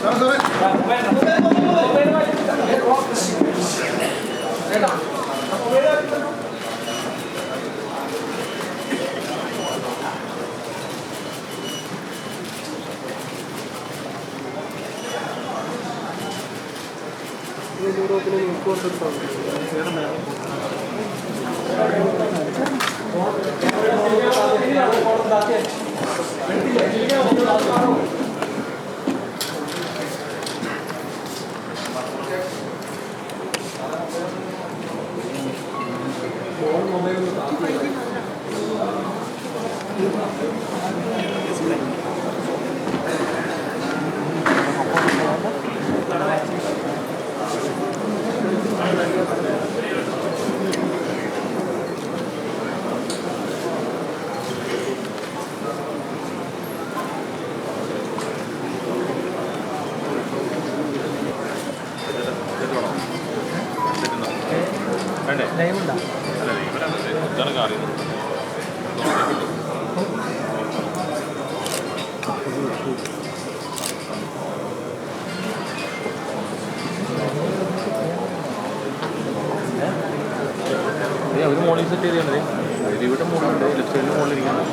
Gracias. വേണ്ടേ? ലൈവുണ്ടോ അല്ല ഇതാണ് അറിയുന്നത് അവർ മോർണിംഗ് സെറ്റ് ചെയ്തേ ഇവിടെ മുകളിലുണ്ട് ലെഫ്റ്റ് സൈഡിൽ മുകളിലിരിക്കുന്നത്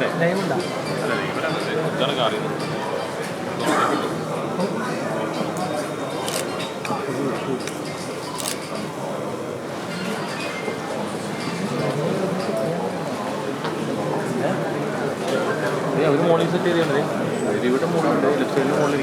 വേണ്ടേ ലൈവ് ഉണ്ടോ അല്ല ലൈവ് അറിയുന്നത് ഒരു മോളിൽ സെറ്റ് ചെയ്തിട്ടുണ്ട് അതിൽ ഇവിടെ മോളുണ്ട് ലെഫ്റ്റ് സൈഡിൽ മോളിൽ